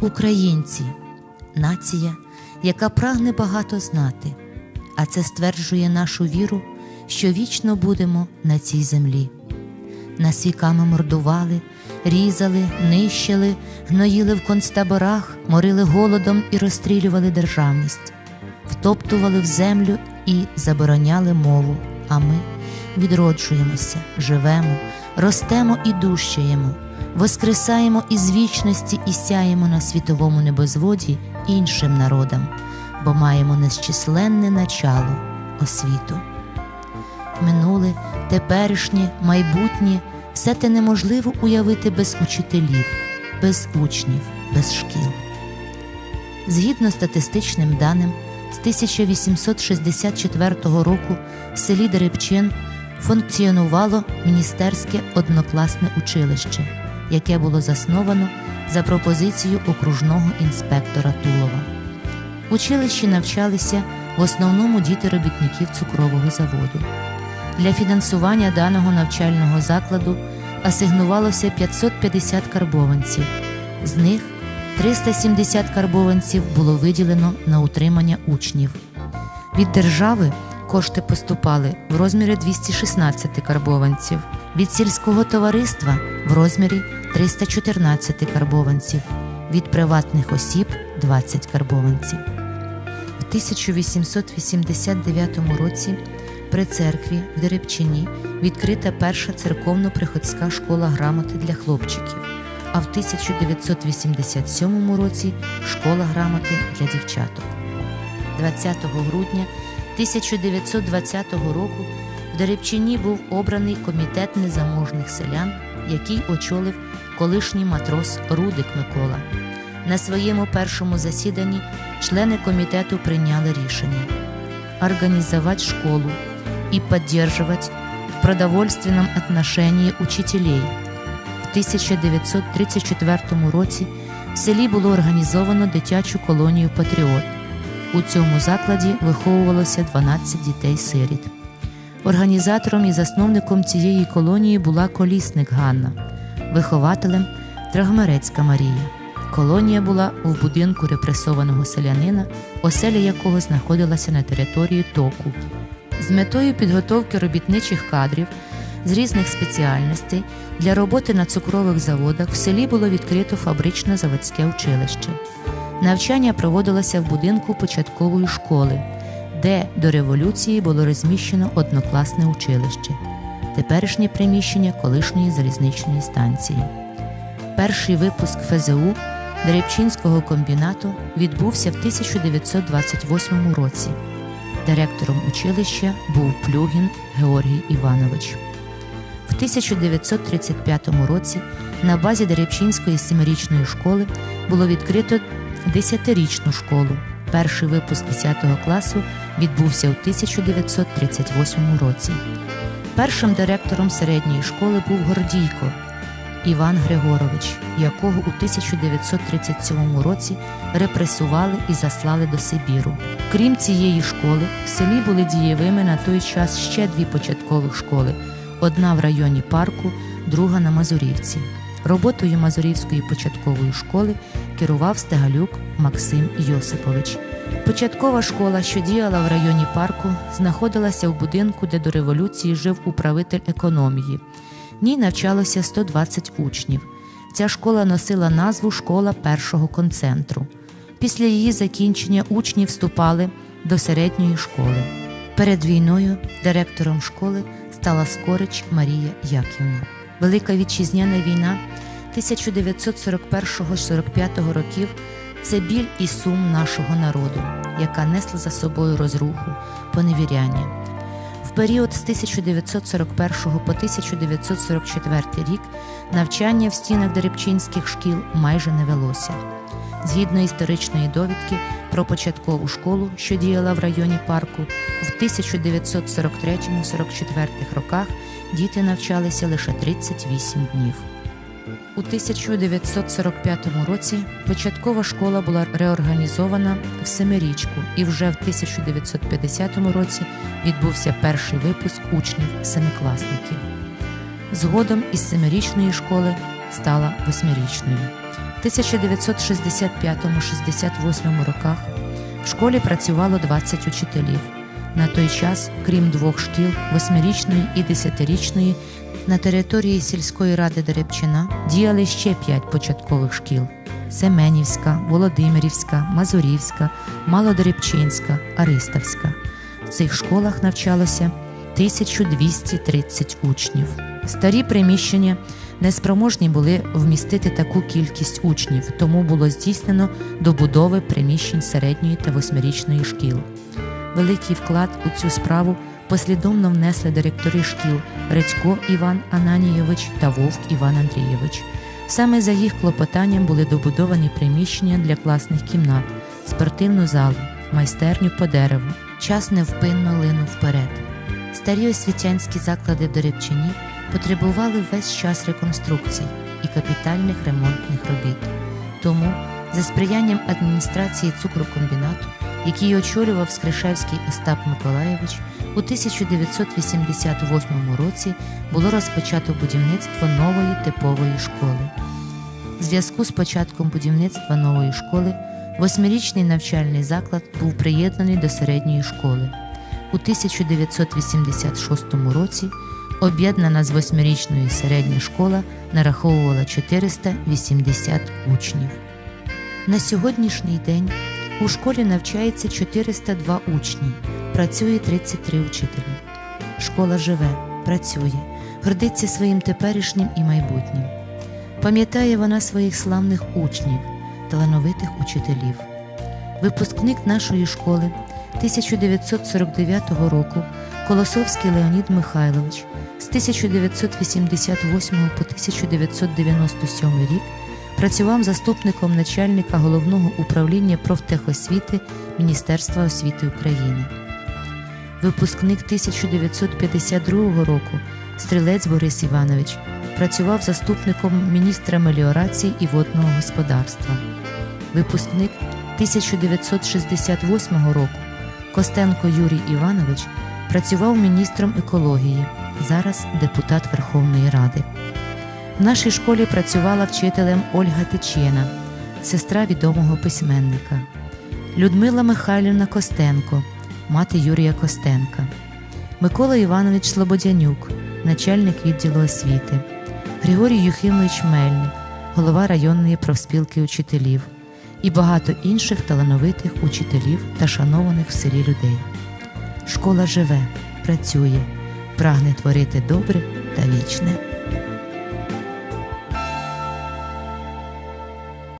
Українці нація, яка прагне багато знати, а це стверджує нашу віру, що вічно будемо на цій землі. Нас віками мордували, різали, нищили, гноїли в концтаборах, морили голодом і розстрілювали державність, втоптували в землю і забороняли мову. А ми відроджуємося, живемо, ростемо і дущаємо, воскресаємо із вічності і сяємо на світовому небозводі іншим народам, бо маємо незчисленне начало освіту. Минуле, теперішнє, майбутнє все те неможливо уявити без учителів, без учнів, без шкіл. Згідно статистичним даним, з 1864 року в селі Дерибчин функціонувало міністерське однокласне училище, яке було засновано за пропозицією окружного інспектора Тулова. В училищі навчалися в основному діти робітників цукрового заводу. Для фінансування даного навчального закладу асигнувалося 550 карбованців. З них 370 карбованців було виділено на утримання учнів. Від держави кошти поступали в розмірі 216 карбованців, від сільського товариства в розмірі 314 карбованців, від приватних осіб 20 карбованців. В 1889 році при церкві в Дерибчині відкрита перша церковно-приходська школа грамоти для хлопчиків, а в 1987 році школа грамоти для дівчаток. 20 грудня 1920 року в Дерибчині був обраний комітет незаможних селян, який очолив колишній матрос Рудик Микола. На своєму першому засіданні члени комітету прийняли рішення организовать школу и поддерживать в продовольственном отношении учителей. В 1934 році в селі було організовано дитячу колонію Патріот. У цьому закладі виховувалося 12 дітей-сиріт. Організатором і засновником цієї колонії була колісник Ганна, вихователем Драгмерецька Марія. Колонія була в будинку репресованого селянина, оселя якого знаходилася на території току. З метою підготовки робітничих кадрів з різних спеціальностей для роботи на цукрових заводах в селі було відкрито фабрично-заводське училище. Навчання проводилося в будинку початкової школи, де до революції було розміщено однокласне училище, теперішнє приміщення колишньої залізничної станції. Перший випуск ФЗУ Дерибчинського комбінату відбувся в 1928 році. Директором училища був Плюгін Георгій Іванович. В 1935 році на базі Дерибчинської семирічної школи було відкрито 10-річну школу. Перший випуск 10 класу відбувся у 1938 році. Першим директором середньої школи був Гордійко Іван Григорович, якого у 1937 році репресували і заслали до Сибіру. Крім цієї школи, в селі були дієвими на той час ще дві початкових школи: одна в районі парку, друга на Мазурівці. Роботою Мазурівської початкової школи керував Стегалюк Максим Йосипович. Початкова школа, що діяла в районі парку, знаходилася в будинку, де до революції жив управитель економії. В ній навчалося 120 учнів. Ця школа носила назву Школа першого концентру. Після її закінчення учні вступали до середньої школи. Перед війною директором школи стала Скорич Марія Яківна. Велика вітчизняна війна 1941-45 років це біль і сум нашого народу, яка несла за собою розруху, поневіряння. В період з 1941 по 1944 рік навчання в стінах дерибчинських шкіл майже не велося. Згідно історичної довідки про початкову школу, що діяла в районі парку, в 1943-44 роках діти навчалися лише 38 днів. У 1945 році початкова школа була реорганізована в семирічку, і вже в 1950 році відбувся перший випуск учнів семикласників. Згодом із семирічної школи стала восьмирічною. 1965-68 роках в школі працювало 20 учителів. На той час, крім двох шкіл, восьмирічної і десятирічної, на території сільської ради Деребчина діяли ще п'ять початкових шкіл: Семенівська, Володимирівська, Мазурівська, Малодеребчинська, Ариставська. В цих школах навчалося 1230 учнів. Старі приміщення неспроможні були вмістити таку кількість учнів, тому було здійснено добудови приміщень середньої та восьмирічної шкіл. Великий вклад у цю справу послідовно внесли директори шкіл Редько Іван Ананійович та Вовк Іван Андрійович. Саме за їх клопотанням були добудовані приміщення для класних кімнат, спортивну залу, майстерню по дереву. Час невпинно линув вперед. Старі освітянські заклади в Дерибчині потребували весь час реконструкцій і капітальних ремонтних робіт. Тому, за сприянням адміністрації цукрокомбінату, який очолював Скришевський Остап Миколаєвич, у 1988 році було розпочато будівництво нової типової школи. В зв'язку з початком будівництва нової школи восьмирічний навчальний заклад був приєднаний до середньої школи. У 1986 році об'єднана з восьмирічною середня школа нараховувала 480 учнів. На сьогоднішній день у школі навчається 402 учні, працює 33 учителі. Школа живе, працює, гордиться своїм теперішнім і майбутнім. Пам'ятає вона своїх славних учнів, талановитих учителів. Випускник нашої школи 1949 року Колосовський Леонід Михайлович з 1988 по 1997 рік працював заступником начальника головного управління профтехосвіти Міністерства освіти України. Випускник 1952 року Стрілець Борис Іванович працював заступником міністра меліорації і водного господарства. Випускник 1968 року Костенко Юрій Іванович працював міністром екології, зараз депутат Верховної Ради. В нашій школі працювала вчителем Ольга Тичина, сестра відомого письменника, Людмила Михайлівна Костенко, мати Юрія Костенка, Микола Іванович Слободянюк, начальник відділу освіти, Григорій Юхимович Мельник, голова районної профспілки учителів і багато інших талановитих учителів та шанованих в селі людей. Школа живе, працює, прагне творити добре та вічне.